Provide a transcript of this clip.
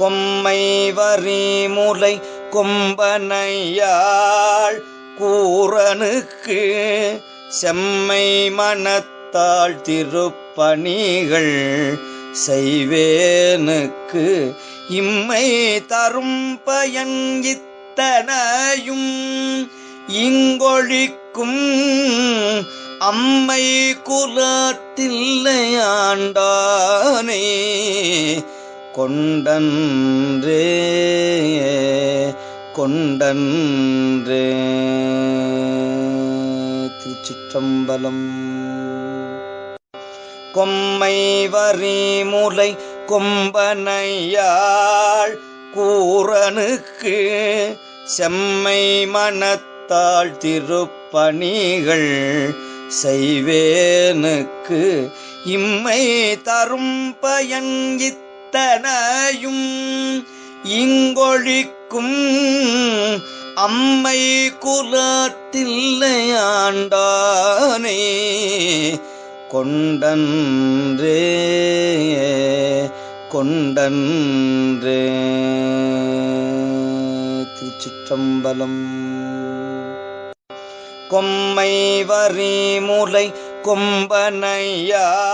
கொம்மை வரிமுலை கொம்பனையாள் கூறனுக்கு செம்மை மனத்தாள் திருப்பணிகள் செய்வேனுக்கு இம்மை தரும் பயங்கித்தனையும் இங்கொழிக்கும் அம்மை குலத்தில்லையாண்டானே கொண்டன்றே கொண்டன்றே. திருச்சிற்றம்பலம். கொம்மை வரி முலை கொம்பனையாள் கூறனுக்கு செம்மை மனத்தாள் திருப்பணிகள் செய்வேனுக்கு இம்மை தரும் பயன் அத்தனையும் இங்கொழிக்கும் அம்மை குலத்தில்லையாண்டானே கொண்டன்றே கொண்டன்றே. திருச்சிற்றம்பலம். கொம்மை வரி முலை கொம்பனையா